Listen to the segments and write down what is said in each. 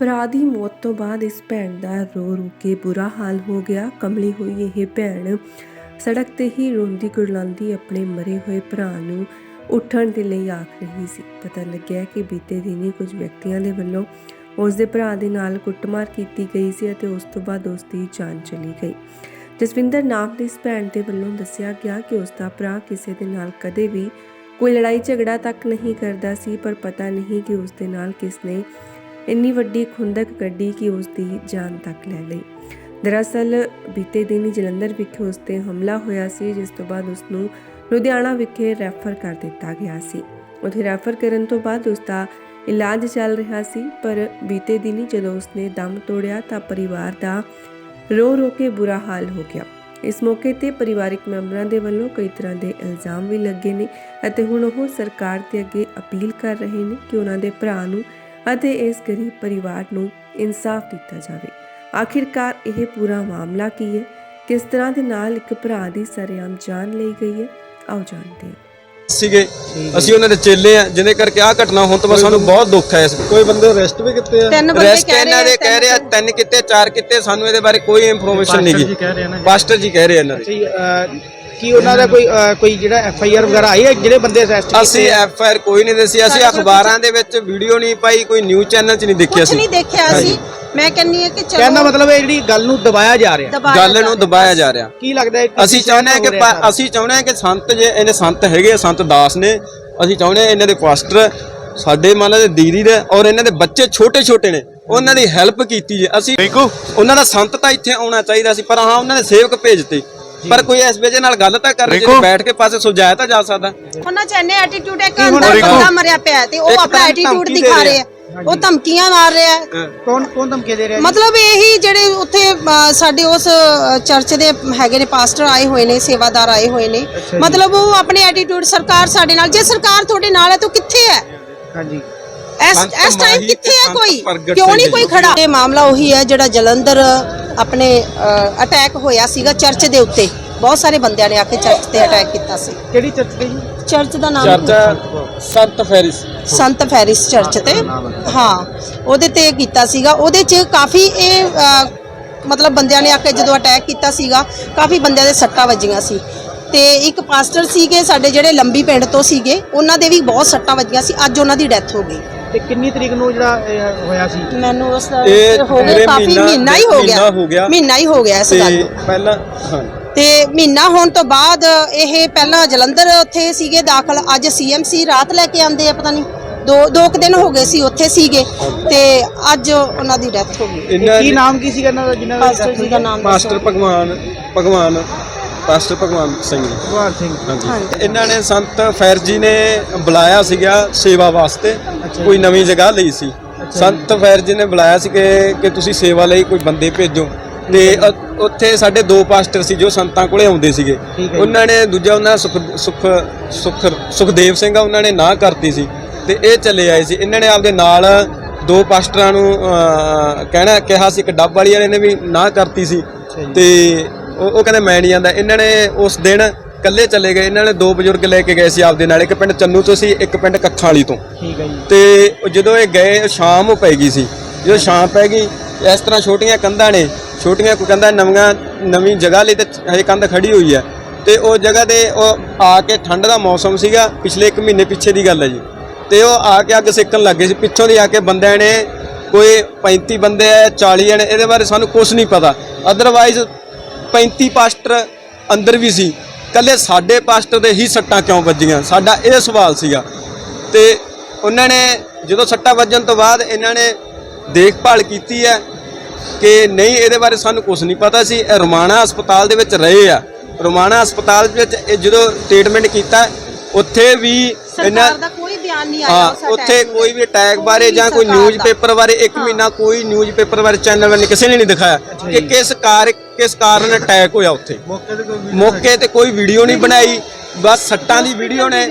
ਭਰਾ ਦੀ ਮੌਤ ਤੋਂ ਬਾਅਦ ਇਸ ਭੈਣ ਦਾ ਰੋ ਰੋ ਕੇ ਬੁਰਾ ਹਾਲ ਹੋ ਗਿਆ। ਕਮਲੀ ਹੋਈ ਇਹ ਭੈਣ ਸੜਕ ਤੇ ਹੀ ਰੋਂਦੀ ਗੁਰਲਾਂਦੀ ਆਪਣੇ ਮਰੇ ਹੋਏ ਭਰਾ ਨੂੰ ਉੱਠਣ ਦੇ ਲਈ ਆਖ ਰਹੀ ਸੀ। ਪਤਾ ਲੱਗਿਆ ਕਿ ਬੀਤੇ ਦਿਨੀ ਕੁਝ ਵਿਅਕਤੀਆਂ ਦੇ ਵੱਲੋਂ ਉਸ ਦੇ ਭਰਾ ਦੇ ਨਾਲ ਕੁੱਟਮਾਰ ਕੀਤੀ ਗਈ ਸੀ ਅਤੇ ਉਸ ਤੋਂ ਬਾਅਦ ਉਸ ਦੀ ਜਾਨ ਚਲੀ ਗਈ। ਜਸਵਿੰਦਰ ਨਾਮ ਦੀ ਇਸ ਭੈਣ ਦੇ ਵੱਲੋਂ ਦੱਸਿਆ ਗਿਆ ਕਿ ਉਸ ਦਾ ਭਰਾ ਕਿਸੇ ਦੇ ਨਾਲ ਕਦੇ ਵੀ ਕੋਈ ਲੜਾਈ ਝਗੜਾ ਤੱਕ ਨਹੀਂ ਕਰਦਾ ਸੀ, ਪਰ ਪਤਾ ਨਹੀਂ ਕਿ ਉਸ ਦੇ ਨਾਲ ਕਿਸ ਨੇ ਇੰਨੀ ਵੱਡੀ ਖੁੰਦਕ ਕੱਢੀ ਕਿ ਉਸ ਦੀ ਜਾਨ ਤੱਕ ਲੈ ਲਈ। ਦਰਅਸਲ ਬੀਤੇ ਦਿਨ ਜਲੰਧਰ ਵਿਖੇ ਉਸ ਤੇ ਹਮਲਾ ਹੋਇਆ ਸੀ, ਜਿਸ ਤੋਂ ਬਾਅਦ ਉਸ ਨੂੰ ਲੁਧਿਆਣਾ ਵਿਖੇ ਰੈਫਰ ਕਰ ਦਿੱਤਾ ਗਿਆ ਸੀ। ਉੱਥੇ ਰੈਫਰ ਕਰਨ ਤੋਂ ਬਾਅਦ ਉਸ ਦਾ ਇਲਾਜ ਚੱਲ ਰਿਹਾ ਸੀ, ਪਰ ਬੀਤੇ ਦਿਨ ਹੀ ਜਦੋਂ ਉਸ ਨੇ ਦਮ ਤੋੜਿਆ ਤਾਂ ਪਰਿਵਾਰ ਦਾ ਰੋ ਰੋ ਕੇ ਬੁਰਾ ਹਾਲ ਹੋ ਗਿਆ। ਇਸ ਮੌਕੇ ਤੇ ਪਰਿਵਾਰਕ ਮੈਂਬਰਾਂ ਦੇ ਵੱਲੋਂ ਕਈ ਤਰ੍ਹਾਂ ਦੇ ਇਲਜ਼ਾਮ ਵੀ ਲੱਗੇ ਨੇ ਅਤੇ ਹੁਣ ਉਹ ਸਰਕਾਰ ਦੇ ਅੱਗੇ ਅਪੀਲ ਕਰ ਰਹੇ ਨੇ ਕਿ ਉਹਨਾਂ ਦੇ ਭਰਾ ਨੂੰ ਅਤੇ ਇਸ ਗਰੀਬ ਪਰਿਵਾਰ ਨੂੰ ਇਨਸਾਫ ਦਿੱਤਾ ਜਾਵੇ। ਆਖਿਰਕਾਰ ਇਹ ਪੂਰਾ ਮਾਮਲਾ ਕੀ ਹੈ? ਕਿਸ ਤਰ੍ਹਾਂ ਦੇ ਨਾਲ ਇੱਕ ਭਰਾ ਦੀ ਸਰਿਆਮ ਜਾਨ ਲਈ ਗਈ ਹੈ? ਆਓ ਜਾਣਦੇ ਹਾਂ। ਸੀਗੇ। ਅਸੀਂ ਉਹਨਾਂ ਦੇ ਚੇਲੇ ਆ ਜਿਹਦੇ ਕਰਕੇ ਆਹ ਘਟਨਾ ਹੋਣ ਤੋਂ ਬਾਅਦ ਸਾਨੂੰ ਬਹੁਤ ਦੁੱਖ ਹੈ। ਇਸ ਕੋਈ ਬੰਦੇ ਅਰੈਸਟ ਵੀ ਕੀਤੇ ਆ? ਤਿੰਨ ਬੰਦੇ ਰੈਸਟ ਕਹਿ ਇਹਨਾਂ ਰਹੇ ਦੇ ਕਹਿ ਰਹੇ ਆ ਤਿੰਨ ਕਿਤੇ ਚਾਰ ਕਿਤੇ ਸਾਨੂੰ ਇਹਦੇ ਬਾਰੇ ਕੋਈ ਇਨਫੋਰਮੇਸ਼ਨ ਨਹੀਂ ਗੀ। ਕਹਿ ਰਹੇ ਆ ਨਾ ਪਾਸਟਰ ਜੀ ਕਹਿ ਰਹੇ ਆ ਇਹਨਾਂ ਦੇ। ਜੀ ਕੀ ਉਹਨਾਂ ਦਾ ਕੋਈ ਅਹ, ਕੋਈ ਜਿਹੜਾ ਐਫ ਆਈ ਆਰ ਵਗੈਰਾ ਆਈ ਹੈ ਜਿਹੜੇ ਬੰਦੇ ਅਰੈਸਟ ਅਸੀਂ ਐਫ ਆਈ ਆਰ ਕੋਈ ਨਹੀਂ ਦੱਸੀ ਅਸੀਂ ਅਖਬਾਰਾਂ ਦੇ ਵਿੱਚ ਵੀਡੀਓ ਨਹੀਂ ਪਾਈ ਕੋਈ ਨਿਊਜ਼ ਚੈਨਲ 'ਚ ਨਹੀਂ ਦੇਖਿਆ ਕੁਝ ਸੀ ਨਹੀਂ ਦੇਖਿਆ ਅਸੀਂ। ਮੈਂ ਕਹਿੰਨੀ ਆ ਕਿ ਚਲੋ ਕਹਿਣ ਦਾ ਮਤਲਬ ਇਹ ਜਿਹੜੀ ਗੱਲ ਨੂੰ ਦਬਾਇਆ ਜਾ ਰਿਹਾ। ਦਬਾਇਆ ਗੱਲ ਨੂੰ। ਦਬਾਇਆ ਜਾ ਰਿਹਾ। ਕੀ ਲੱਗਦਾ ਹੈ ਕਿ ਅਸੀਂ ਚਾਹੁੰਦੇ ਹਾਂ ਕਿ ਪਾ- ਅਸੀਂ ਚਾਹੁੰਦੇ ਹਾਂ ਕਿ ਸੰਤ ਜੇ ਇਹਨੇ ਸੰਤ ਹੈਗੇ ਆ, ਸੰਤ ਦਾਸ ਨੇ ਅਸੀਂ ਚਾਹੁੰਦੇ ਹਾਂ ਇਹਨਾਂ ਦੇ ਪਾਸਟਰ ਸਾਡੇ ਮੰਨ ਲਓ ਦੀਦੀ ਦੇ ਔਰ ਇਹਨਾਂ ਦੇ ਬੱਚੇ ਛੋਟੇ ਛੋਟੇ ਨੇ ਉਹਨਾਂ ਦੀ ਹੈਲਪ ਕੀਤੀ ਜੇ। ਅਸੀਂ ਉਹਨਾਂ ਦਾ ਸੰਤ ਤਾਂ ਇੱਥੇ ਆਉਣਾ ਚਾਹੀਦਾ ਸੀ ਪਰ ਹਾਂ ਉਹਨਾਂ ਨੇ ਸੇਵਕ ਭੇਜਤੇ। ਪਰ ਕੋਈ ਇਸ ਵਜ੍ਹਾ ਨਾਲ ਗੱਲ ਤਾਂ ਕਰ ਜੇ ਬੈਠ ਕੇ ਪਾਸੇ ਸੁਲਝਾਇਆ ਤਾਂ ਜਾ ਸਕਦਾ। ਉਹਨਾਂ ਚ ਇੰਨੇ ਐਟੀਟਿਊਡ ਹੈ ਕਿ ਹੁਣ ਅੰਦਰ ਦੇਖੋ। ਬੰਦਾ ਮਰਿਆ ਪਿਆ ਹੈ ਤੇ ਉਹ ਇੱਕ ਆਪਣਾ ਤਾਂ ਐਟੀਟਿਊਡ ਧਮਕੀ ਦੇ ਦਿਖਾ ਰਿਹਾ। ਰਹੇ ਆ। ਉਹ ਧਮਕੀਆਂ ਮਾਰ ਰਿਹਾ ਹੈ। ਕੌਣ ਕੌਣ ਧਮਕੀ ਦੇ ਰਿਹਾ ਮਤਲਬ ਇਹੀ ਜਿਹੜੇ ਉੱਥੇ ਅ, ਸਾਡੇ ਉਸ ਅ, ਚਰਚ ਦੇ ਹੈਗੇ ਨੇ ਪਾਸਟਰ ਆਏ ਹੋਏ ਨੇ ਸੇਵਾਦਾਰ ਆਏ ਹੋਏ ਨੇ। ਮਤਲਬ ਉਹ ਆਪਣੇ ਐਟੀਟਿਊਡ ਸਰਕਾਰ ਸਾਡੇ ਨਾਲ ਜੇ ਸਰਕਾਰ ਤੁਹਾਡੇ ਨਾਲ ਹੈ ਤਾਂ ਕਿੱਥੇ ਹੈ? ਹਾਂਜੀ। ਇਸ ਸੰਤ ਇਸ ਟਾਈਮ ਮਾਹੀ ਕਿੱਥੇ ਤੇ ਹੈ ਸੰਤ ਕੋਈ? ਪ੍ਰਗਟ ਕਿਉਂ ਨਹੀਂ। ਕੋਈ ਖੜਾ? ਇਹ ਮਾਮਲਾ ਉਹੀ ਹੈ ਜਿਹੜਾ ਜਲੰਧਰ ਆਪਣੇ ਅਟੈਕ ਹੋਇਆ ਸੀਗਾ ਚਰਚ ਦੇ ਉੱਤੇ। ਬਹੁਤ ਸਾਰੇ ਬੰਦਿਆਂ ਨੇ ਆ ਕੇ ਚਰਚ ਤੇ ਅਟੈਕ ਕੀਤਾ ਸੀ। ਕਿਹੜੀ ਚਰਚ ਦੀ ਜੀ? ਚਰਚ ਦਾ ਨਾਮ ਚਰਚਾ ਸੰਤ ਫੈਰਿਸ। ਸੰਤ ਫੈਰਿਸ ਚਰਚ ਤੇ। ਹਾਂ ਉਹਦੇ ਤੇ ਕੀਤਾ ਸੀਗਾ। ਉਹਦੇ ਚ ਕਾਫੀ ਇਹ ਅ, ਮਤਲਬ ਬੰਦਿਆਂ ਨੇ ਆ ਕੇ ਜਦੋਂ ਅਟੈਕ ਕੀਤਾ ਸੀਗਾ ਕਾਫੀ ਬੰਦਿਆਂ ਦੇ ਸੱਟਾਂ ਵੱਜੀਆਂ ਸੀ। ਤੇ ਇੱਕ ਪਾਸਟਰ ਸੀਗੇ ਸਾਡੇ ਜਿਹੜੇ ਲੰਬੀ ਪਿੰਡ ਤੋਂ ਸੀਗੇ ਉਹਨਾਂ ਦੇ ਵੀ ਬਹੁਤ ਸੱਟਾਂ ਵੱਜੀਆਂ ਸੀ। ਅੱਜ ਉਹਨਾਂ ਦੀ ਡੈਥ ਹੋ ਗਈ। ਤੇ ਕਿੰਨੀ ਤਰੀਕ ਨੂੰ ਜਿਹੜਾ ਇਹ ਹੋਇਆ ਸੀ? ਮੈਨੂੰ ਉਸ ਦਾ ਇਹ ਹੋ ਮੇਰੇ ਗਿਆ ਕਾਫੀ ਮਹੀਨਾ- ਹੀ ਹੋ ਮਹੀਨਾ ਹੋ ਗਿਆ। ਗਿਆ। ਮਹੀਨਾ ਹੀ ਹੋ ਗਿਆ ਇਸ ਤੇ ਗੱਲ ਨੂੰ। ਪਹਿਲਾਂ ਹਾਂ। ਤੇ ਮਹੀਨਾ ਹੋਣ ਤੋਂ ਬਾਅਦ ਇਹ ਪਹਿਲਾਂ ਜਲੰਧਰ ਉੱਥੇ ਸੀਗੇ ਦਾਖਲ। ਅੱਜ ਸੀਐਮਸੀ ਰਾਤ ਲੈ ਕੇ ਆਂਦੇ ਆ ਪਤਾ ਨਹੀਂ ਦੋ ਦੋ ਕੁ ਦਿਨ ਹੋ ਗਏ ਸੀ ਉੱਥੇ ਸੀਗੇ। ਤੇ ਅੱਜ ਉਹਨਾਂ ਦੀ ਡੈਥ ਹੋ ਗਈ। ਇਹਨਾਂ ਕੀ ਨਾਮ ਕੀ ਸੀਗਾ ਇਹਨਾਂ ਦਾ ਜਿਨ੍ਹਾਂ ਪਾਸਟਰ ਜੀ ਦਾ ਨਾਮ ਪਾਸਟਰ ਭਗਵਾਨ ਭਗਵਾਨ ਪਾਸਟਰ ਭਗਵਾਨ ਸਿੰਘ। ਜੀ ਭਗਵਾਨ ਸਿੰਘ। ਹਾਂਜੀ। ਇਹਨਾਂ ਨੇ ਸੰਤ ਫੈਰ ਜੀ ਨੇ ਬੁਲਾਇਆ ਸੀਗਾ ਸੇਵਾ ਵਾਸਤੇ ਕੋਈ ਨਵੀਂ ਜਗ੍ਹਾ ਲਈ ਸੀ। ਸੰਤ ਫੈਰ ਜੀ ਨੇ ਬੁਲਾਇਆ ਸੀ ਕਿ ਕਿ ਤੁਸੀਂ ਸੇਵਾ ਲਈ ਕੋਈ ਬੰਦੇ ਭੇਜੋ। ਤੇ ਉੱਥੇ ਸਾਡੇ ਦੋ ਪਾਸਟਰ ਸੀ ਜੋ ਸੰਤਾਂ ਕੋਲੇ ਆਉਂਦੇ ਸੀਗੇ। ਹੈ। ਉਹਨਾਂ ਨੇ ਦੂਜਾ ਉਹਨਾਂ ਸੁਖ ਸੁਖ ਸੁਖ ਸੁਖਦੇਵ ਸਿੰਘ ਆ ਉਹਨਾਂ ਨੇ ਨਾ ਕਰਤੀ ਸੀ ਤੇ ਇਹ ਚਲੇ ਆਏ ਸੀ। ਇਹਨਾਂ ਨੇ ਆਪਦੇ ਨਾਲ ਦੋ ਪਾਸਟਰਾਂ ਨੂੰ ਕਹਿਣਾ ਕਿਹਾ ਸੀ ਇੱਕ ਡੱਬ ਵਾਲੀ ਵਾਲੇ ਨੇ ਵੀ ਨਾ ਕਰਤੀ ਸੀ। ਤੇ ਉਹ ਕਹਿੰਦੇ ਮੈਂ ਨਹੀਂ ਜਾਂਦਾ ਇਹਨਾਂ ਨੇ ਉਸ ਦਿਨ ਇਕੱਲੇ ਚਲੇ ਗਏ। ਇਹਨਾਂ ਨੇ ਦੋ ਬਜ਼ੁਰਗ ਲੈ ਕੇ ਗਏ ਸੀ ਆਪਦੇ ਨਾਲ। ਇੱਕ ਪਿੰਡ ਚੰਨੂ ਤੋਂ ਸੀ ਇੱਕ ਪਿੰਡ ਕੱਖਾਂ ਵਾਲੀ ਤੋਂ। ਠੀਕ ਹੈ ਜੀ। ਤੇ ਜਦੋਂ ਇਹ ਗਏ ਸ਼ਾਮ ਪੈ ਗਈ ਸੀ। ਜਦੋਂ ਸ਼ਾਮ ਪੈ ਗਈ ਇਸ ਤਰ੍ਹਾਂ ਛੋਟੀਆਂ ਕੰਧਾਂ ਨੇ ਛੋਟੀਆਂ ਕੋਈ ਕੰਧਾਂ ਨਵੀਆਂ, ਨਵੀਂ ਜਗ੍ਹਾ ਲਈ ਤੇ ਹਜੇ ਕੰਧ ਖੜੀ ਹੋਈ ਹੈ। ਤੇ ਉਹ ਜਗ੍ਹਾ ਤੇ ਉਹ ਆ ਕੇ ਠੰਡ ਦਾ ਮੌਸਮ ਸੀਗਾ, ਪਿਛਲੇ 1 ਮਹੀਨੇ ਪਿੱਛੇ ਦੀ ਗੱਲ ਹੈ ਜੀ। ਤੇ ਉਹ ਆ ਕੇ ਅੱਗ ਸੇਕਣ ਲੱਗੇ ਸੀ। ਪਿੱਛੋਂ ਦੀ ਆ ਕੇ ਬੰਦਿਆਂ ਨੇ ਕੋਈ 35 ਬੰਦੇ ਆ 40 ਨੇ ਇਹਦੇ ਬਾਰੇ ਸਾਨੂੰ ਕੁਝ ਨਹੀਂ ਪਤਾ। ਅਦਰਵਾਈਜ਼ 35 ਪਾਸਟਰ ਅੰਦਰ ਵੀ ਸੀ। ਕੱਲੇ ਸਾਡੇ ਪਾਸਟਰ ਦੇ ਹੀ ਸੱਟਾਂ ਕਿਉਂ ਵੱਜੀਆਂ? ਸਾਡਾ ਇਹ ਸਵਾਲ ਸੀਗਾ। ਤੇ ਉਹਨਾਂ ਨੇ ਜਦੋਂ ਸੱਟਾਂ ਵੱਜਣ ਤੋਂ ਬਾਅਦ ਇਹਨਾਂ ਨੇ ਦੇਖਭਾਲ ਕੀਤੀ ਹੈ। ਕਿ ਨਹੀਂ ਇਹਦੇ ਬਾਰੇ ਸਾਨੂੰ ਕੁਝ ਨਹੀਂ ਪਤਾ ਸੀ। ਇਹ ਰੋਮਾਣਾ ਹਸਪਤਾਲ ਦੇ ਵਿੱਚ ਰਹੇ ਆ। ਰੋਮਾਣਾ ਹਸਪਤਾਲ ਵਿੱਚ ਇਹ ਜਦੋਂ ਟ੍ਰੀਟਮੈਂਟ ਕੀਤਾ ਉੱਥੇ ਵੀ ਇਹਨਾਂ ਦਾ ਕੋਈ ਬਿਆਨ ਨਹੀਂ ਆਇਆ ਹਾਂ ਉਸ ਉੱਥੇ ਕੋਈ ਵੀ ਅਟੈਕ ਬਾਰੇ ਜਾਂ ਕੋਈ ਸਰਕਾਰ ਨਿਊਜ਼ ਦਾ। ਪੇਪਰ ਬਾਰੇ ਇੱਕ ਮਹੀਨਾ ਕੋਈ ਨਿਊਜ਼ ਪੇਪਰ ਬਾਰੇ ਚੈਨਲ ਵਾਲੇ ਕਿਸੇ ਨੇ ਨਹੀਂ ਦਿਖਾਇਆ ਕਿ ਕਿਸ ਕਾਰ ਕਿਸ ਕਾਰਨ ਅਟੈਕ ਹੋਇਆ ਉੱਥੇ। ਮੌਕੇ ਤੇ ਕੋਈ ਮੌਕੇ ਤੇ ਕੋਈ ਵੀਡੀਓ ਨਹੀਂ ਬਣਾਈ। ਬਸ ਸੱਟਾਂ ਦੀ ਵੀਡੀਓ ਨੇ।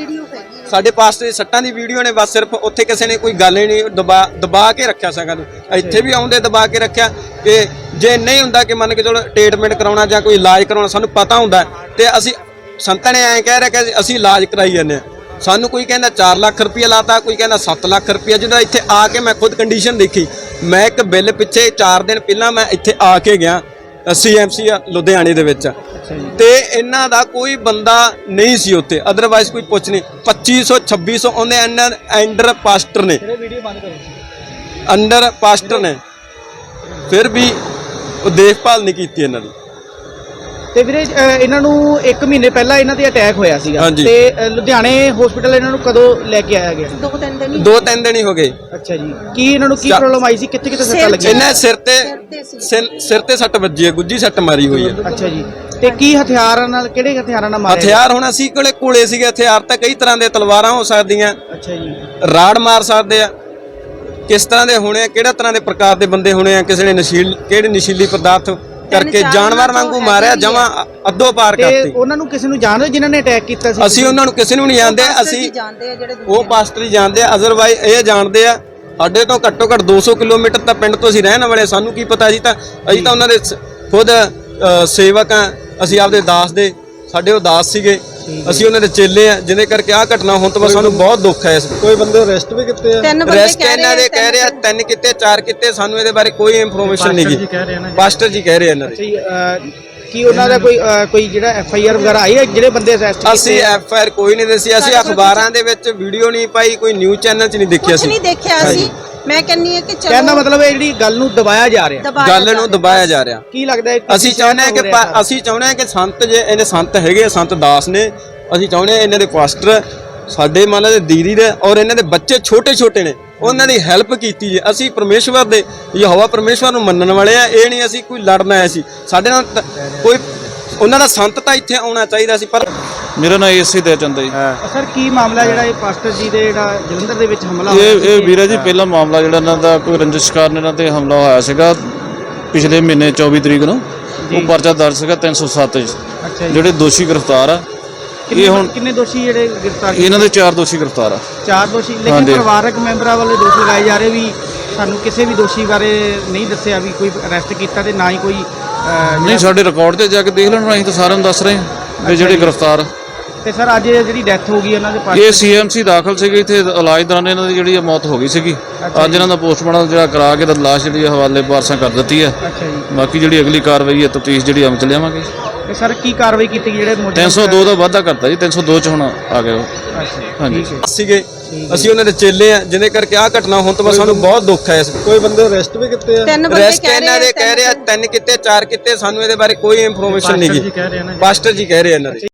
ਸਾਡੇ ਪਾਸਟਰ ਦੀ ਸੱਟਾਂ ਦੀ ਵੀਡੀਓ ਨੇ, ਬਸ ਸਿਰਫ ਉੱਥੇ ਕਿਸੇ ਨੇ ਕੋਈ ਗੱਲ ਹੀ ਨਹੀਂ ਦਬਾ ਦਬਾ ਕੇ ਰੱਖਿਆ ਸੰਗਾਂ ਨੂੰ। ਇੱਥੇ ਵੀ ਆਉਂਦੇ ਦਬਾ ਕੇ ਰੱਖਿਆ ਕਿ ਜੇ ਨਹੀਂ ਹੁੰਦਾ ਕਿ ਮੰਨ ਕੇ ਚਲੋ ਟ੍ਰੀਟਮੈਂਟ ਕਰਾਉਣਾ ਜਾਂ ਕੋਈ ਇਲਾਜ ਕਰਾਉਣਾ, ਸਾਨੂੰ ਪਤਾ ਹੁੰਦਾ ਤੇ ਅਸੀਂ ਸੰਤਾਂ ਨੇ ਐਂ ਕਹਿ ਰਿਹਾ ਕਿ ਅਸੀਂ ਇਲਾਜ ਕਰਾਈ ਜਾਂਦੇ ਹਾਂ। ਸਾਨੂੰ ਕੋਈ ਕਹਿੰਦਾ 4 ਲੱਖ ਰੁਪਏ ਲਾਤਾ, ਕੋਈ ਕਹਿੰਦਾ 7 ਲੱਖ ਰੁਪਏ ਜਦੋਂ ਇੱਥੇ ਆ ਕੇ ਮੈਂ ਖੁਦ ਕੰਡੀਸ਼ਨ ਦੇਖੀ, ਮੈਂ ਇੱਕ ਬਿੱਲ ਪਿੱਛੇ 4 ਦਿਨ ਪਹਿਲਾਂ ਮੈਂ ਇੱਥੇ ਆ ਕੇ ਗਿਆ। ਸੀਐਮਸੀ ਲੁਧਿਆਣੇ ਦੇ ਵਿੱਚ। ਤੇ ਇਹਨਾਂ ਦਾ ਕੋਈ ਬੰਦਾ ਨਹੀਂ ਸੀ ਉੱਥੇ। ਅਦਰਵਾਈਜ਼ ਕੋਈ ਪੁੱਛ ਨਹੀਂ। 2500 2600 ਉਹਨੇ ਅੰਡਰ ਪਾਸਟਰ ਨੇ। ਅੰਡਰ ਪਾਸਟਰ ਨੇ। ਫਿਰ ਵੀ ਉਹ ਦੇਖਭਾਲ ਨਹੀਂ ਕੀਤੀ ਇਹਨਾਂ ਦੀ। ਤੇ ਵੀਰੇ ਇਹਨਾਂ ਨੂੰ 1 ਮਹੀਨੇ ਪਹਿਲਾਂ ਇਹਨਾਂ ਤੇ ਅਟੈਕ ਹੋਇਆ ਸੀਗਾ। ਹਾਂਜੀ। ਤੇ ਲੁਧਿਆਣੇ ਹਸਪੀਟਲ ਇਹਨਾਂ ਨੂੰ ਕਦੋਂ ਲੈ ਕੇ ਆਇਆ ਗਿਆ? ਦੋ ਤਿੰਨ ਦਿਨ ਦੋ ਤਿੰਨ ਦਿਨ ਹੀ ਹੋ ਗਏ। ਅੱਛਾ ਜੀ। ਕੀ ਇਹਨਾਂ ਨੂੰ ਕੀ ਪ੍ਰੋਬਲਮ ਆਈ ਸੀ? ਕਿੱਥੇ ਕਿੱਥੇ ਸੱਟਾਂ ਸਿਰ 'ਚ। ਲੱਗੀਆਂ? ਇਹਨਾਂ ਸਿਰ ਤੇ ਤੇ ਸੀ। ਸਿਰ- ਸਿਰ ਤੇ ਸੱਟ ਵੱਜੀ ਹੈ ਗੁੱਜੀ ਸੱਟ ਮਾਰੀ ਹੋਈ ਹੈ। ਅੱਛਾ ਜੀ। ਤੇ ਕੀ ਹਥਿਆਰਾਂ ਨਾਲ ਕਿਹੜੇ ਹਥਿਆਰਾਂ ਨਾਲ ਮਾਰਿਆ ਹਥਿਆਰ ਹੁਣ ਅਸੀਂ ਕੋਲੇ ਕੋਲੇ ਸੀਗੇ ਹਥਿਆਰ ਤਾਂ ਕਈ ਤਰ੍ਹਾਂ ਦੇ ਤਲਵਾਰਾਂ ਹੋ ਸਕਦੀਆਂ? ਅੱਛਾ ਜੀ। ਰਾੜ ਮਾਰ ਸਕਦੇ ਆ। ਕਿਸ ਤਰ੍ਹਾਂ ਦੇ ਹੋਣੇ ਆ ਕਿਹੜਾ ਤਰ੍ਹਾਂ ਦੇ ਪ੍ਰਕਾਰ ਦੇ ਬੰਦੇ ਹੋਣੇ ਆ ਕਿਸੇ ਨੇ ਨਸ਼ੀਲ ਕਿਹੜੇ ਨਸ਼ੀਲੀ ਪਦਾਰਥ ਕਰਕੇ ਜਾਨਵਰ ਵਾਂਗੂ ਮਾਰਿਆ ਜਮਾ ਅੱਧੋ ਪਾਰ ਤੇ ਕਰਤੀ। ਉਹਨਾਂ ਨੂੰ ਕਿਸੇ ਨੂੰ ਜਾਣਦੇ ਜਿਨ੍ਹਾਂ ਨੇ ਅਟੈਕ ਕੀਤਾ ਸੀ? ਅਸੀਂ ਉਹਨਾਂ ਨੂੰ ਕਿਸੇ ਨੂੰ ਨਹੀਂ ਜਾਣਦੇ ਅਸੀਂ ਜਾਣਦੇ ਆ ਜਿਹੜੇ ਉਹ ਪਾਸਟਰ ਹੀ ਜਾਣਦੇ ਆ ਅਜ਼ਰਵਾਈਜ਼ ਇਹ ਜਾਣਦੇ ਆ ਸਾਡੇ ਤੋਂ ਘੱਟੋ ਘੱਟ 200 ਕਿਲੋਮੀਟਰ ਤਾਂ ਪਿੰਡ ਤੋਂ ਅਸੀਂ ਰਹਿਣ ਵਾਲੇ ਸਾਨੂੰ ਕੀ ਪਤਾ ਜੀ ਤਾਂ ਅਸੀਂ ਤਾਂ ਉਹਨਾਂ ਦੇ ਸ- ਖੁਦ ਅ, ਸੇਵਕ ਆ ਅਸੀਂ ਆਪਦੇ ਦਾਸ ਦੇ ਸਾਡੇ ਉਹ ਦਾਸ ਸੀਗੇ। ਅਸੀਂ ਉਹਨਾਂ ਦੇ ਚੇਲੇ ਆ ਜਿਹਦੇ ਕਰਕੇ ਆਹ ਘਟਨਾ ਹੋਣ ਤੋਂ ਬਾਅਦ ਸਾਨੂੰ ਬਹੁਤ ਦੁੱਖ ਹੈ ਇਸ ਕੋਈ ਬੰਦੇ ਅਰੈਸਟ ਵੀ ਕੀਤੇ ਆ? ਤਿੰਨ ਬੰਦੇ ਰੈਸਟ ਕਹਿ ਇਹਨਾਂ ਰਹੇ ਦੇ ਕਹਿ ਰਹੇ ਆ ਤਿੰਨ ਕਿਤੇ ਚਾਰ ਕਿਤੇ ਸਾਨੂੰ ਇਹਦੇ ਬਾਰੇ ਕੋਈ ਇਨਫੋਰਮੇਸ਼ਨ ਨਹੀਂ ਗੀ। ਪਾਸਟਰ ਜੀ ਕਹਿ ਰਹੇ ਆ ਇਹਨਾਂ ਦੇ। ਕੀ ਉਹਨਾਂ ਦਾ ਕੋਈ ਕੋਈ ਜਿਹੜਾ ਐਫ ਆਈ ਆਰ ਵਗੈਰਾ ਆਈ ਹੈ ਜਿਹੜੇ ਬੰਦੇ ਅਰੈਸਟ ਅਸੀਂ ਐਫ ਆਈ ਆਰ ਕੋਈ ਨਹੀਂ ਦੱਸੀ ਅਸੀਂ ਅਖਬਾਰਾਂ ਦੇ ਵਿੱਚ ਵੀਡੀਓ ਨਹੀਂ ਪਾਈ ਕੋਈ ਨਿਊਜ਼ ਚੈਨਲ 'ਚ ਨਹੀਂ ਦੇਖਿਆ ਕੁਝ ਸੀ ਨਹੀਂ ਦੇਖਿਆ ਅਸੀਂ। ਮੈਂ ਕਹਿੰਨੀ ਆ ਕਿ ਦਾ ਚਲੋ ਮਤਲਬ ਇਹ ਜਿਹੜੀ ਗੱਲ ਨੂੰ ਦਬਾਇਆ ਜਾ ਰਿਹਾ। ਦਬਾਇਆ ਗੱਲ ਨੂੰ। ਦਬਾਇਆ ਜਾ ਰਿਹਾ। ਕੀ ਲੱਗਦਾ ਹੈ ਅਸੀਂ ਚਾਹੁੰਦੇ ਹਾਂ ਕਿ ਪਾ- ਅਸੀਂ ਚਾਹੁੰਦੇ ਹਾਂ ਕਿ ਸੰਤ ਜੇ ਇਹਨੇ ਸੰਤ ਹੈਗੇ ਆ, ਸੰਤ ਦਾਸ ਨੇ ਅਸੀਂ ਚਾਹੁੰਦੇ ਹਾਂ ਇਹਨਾਂ ਦੇ ਪਾਸਟਰ ਸਾਡੇ ਮੰਨ ਲਓ ਦੀਦੀ ਦੇ ਔਰ ਇਹਨਾਂ ਦੇ ਬੱਚੇ ਛੋਟੇ ਛੋਟੇ ਨੇ ਉਹਨਾਂ ਦੀ ਹੈਲਪ ਕੀਤੀ ਜੇ। ਅਸੀਂ ਪਰਮੇਸ਼ਵਰ ਦੇ ਯਹੋਵਾ ਪਰਮੇਸ਼ਵਰ ਨੂੰ ਮੰਨਣ ਵਾਲੇ ਆ ਇਹ ਨਹੀਂ ਅਸੀਂ ਕੋਈ ਲੜਨ ਆਏ ਸੀ। ਸਾਡੇ ਨਾਲ ਤਾਂ ਕੋਈ ਉਹਨਾਂ ਦਾ ਸੰਤ ਤਾਂ ਇੱਥੇ ਆਉਣਾ ਚਾਹੀਦਾ ਸੀ ਪਰ ਮੇਰਾ ਨਾਮ ਏਸੀ ਦੇ ਚੰਦਾ ਜੀ। ਸਰ ਕੀ ਮਾਮਲਾ ਜਿਹੜਾ ਇਹ ਪਾਸਟਰ ਜੀ ਦੇ ਜਿਹੜਾ ਜਲੰਧਰ ਦੇ ਵਿੱਚ ਹਮਲਾ ਹੋਇਆ ਇਹ ਸੀ? ਇਹ ਵੀਰਾ ਜੀ ਪਹਿਲਾ ਮਾਮਲਾ ਜਿਹੜਾ ਇਹਨਾਂ ਦਾ ਕੋਈ ਰੰਜਿਸ਼ ਕਾਰਨ ਇਹਨਾਂ ਤੇ ਹਮਲਾ ਹੋਇਆ ਸੀਗਾ ਪਿਛਲੇ ਮਹੀਨੇ 24 ਤਰੀਕ ਨੂੰ। ਉਹ ਪਰਚਾ ਦਰਜ ਸੀਗਾ 307 ਚ। ਜਿਹੜੇ ਦੋਸ਼ੀ ਗ੍ਰਿਫਤਾਰ ਆ ਇਹ ਹੁਣ ਕਿੰਨੇ ਦੋਸ਼ੀ ਜਿਹੜੇ ਗ੍ਰਿਫਤਾਰ ਕੀਤੇ? ਇਹਨਾਂ ਦੇ ਚਾਰ ਦੋਸ਼ੀ ਗ੍ਰਿਫਤਾਰ ਆ। ਚਾਰ ਦੋਸ਼ੀ ਲੇਕਿਨ। ਪਰਿਵਾਰਕ ਮੈਂਬਰਾਂ ਵੱਲੋਂ ਦੋਸ਼ ਲਗਾਏ ਜਾ ਰਹੇ ਵੀ ਸਾਨੂੰ ਕਿਸੇ ਵੀ ਦੋਸ਼ੀ ਬਾਰੇ ਨਹੀਂ ਦੱਸਿਆ ਵੀ ਕੋਈ ਅਰੈਸਟ ਕੀਤਾ ਤੇ ਨਾ ਹੀ ਕੋਈ ਨਹੀਂ ਸਾਡੇ ਰਿਕਾਰਡ ਤੇ ਜਾ ਕੇ ਦੇਖ ਲੈਣ ਅਸੀਂ ਤਾਂ ਸਾਰਿਆਂ ਨੂੰ ਦੱਸ ਰਹੇ ਹਾਂ ਵੀ ਜਿਹੜੇ ਗ੍ਰਿਫਤਾਰ ਤੇ ਸਰ ਅੱਜ ਇਹ ਜਿਹੜੀ ਡੈਥ ਹੋ ਗਈ ਉਹਨਾਂ ਦੇ ਪਾਸ ਇਹ ਸੀਐਮਸੀ ਦਾਖਲ ਸੀਗੇ ਇੱਥੇ ਇਲਾਜ ਦੌਰਾਨ ਇਹਨਾਂ ਦੀ ਜਿਹੜੀ ਮੌਤ ਹੋ ਗਈ ਸੀਗੀ। ਅੱਜ ਇਹਨਾਂ ਦਾ ਪੋਸਟਮਾਰਟਮ ਜਿਹੜਾ ਕਰਾ ਕੇ ਤਾਂ ਲਾਸ਼ ਜਿਹੜੀ ਹਵਾਲੇ ਪਾਰਸਾਂ ਕਰ ਦਿੱਤੀ ਹੈ। ਅੱਛਾ ਜੀ। ਬਾਕੀ ਜਿਹੜੀ ਅਗਲੀ ਕਾਰਵਾਈ ਹੈ ਤਫਤੀਸ਼ ਜਿਹੜੀ ਅਮਲ ਚ ਲਿਆਵਾਂਗੇ ਤੇ ਸਰ ਕੀ ਕਾਰਵਾਈ ਕੀਤੀ ਗਈ ਜਿਹੜੇ ਮੁਲਜ਼ਮ 302 ਦਾ ਵਾਧਾ ਕਰਤਾ ਜੀ 302 ਚ ਹੁਣ ਆ ਗਏ ਉਹ। ਅੱਛਾ ਹਾਂਜੀ। ਸੀਗੇ ਅਸੀਂ ਉਹਨਾਂ ਦੇ ਚੇਲੇ ਆ ਜਿਹਦੇ ਕਰਕੇ ਆਹ ਘਟਨਾ ਹੋਣ ਤੋਂ ਬਾਅਦ ਸਾਨੂੰ ਬਹੁਤ ਦੁੱਖ ਹੈ ਇਸ ਕੋਈ ਬੰਦੇ ਅਰੈਸਟ ਵੀ ਕੀਤੇ ਆ? ਤਿੰਨ ਬੰਦੇ ਇਹਨਾਂ ਦੇ ਕਹਿ ਰਹੇ ਤਿੰਨ ਕਿਤੇ ਚਾਰ ਕਿਤੇ ਸਾਨੂੰ ਇਹਦੇ ਬਾਰੇ ਕੋਈ ਇਨਫੋਰਮੇਸ਼ਨ ਨਹੀਂ ਗੀ ਪਾਸਟਰ ਜੀ ਕਹਿ ਰਹੇ ਇਹਨਾਂ ਦੇ।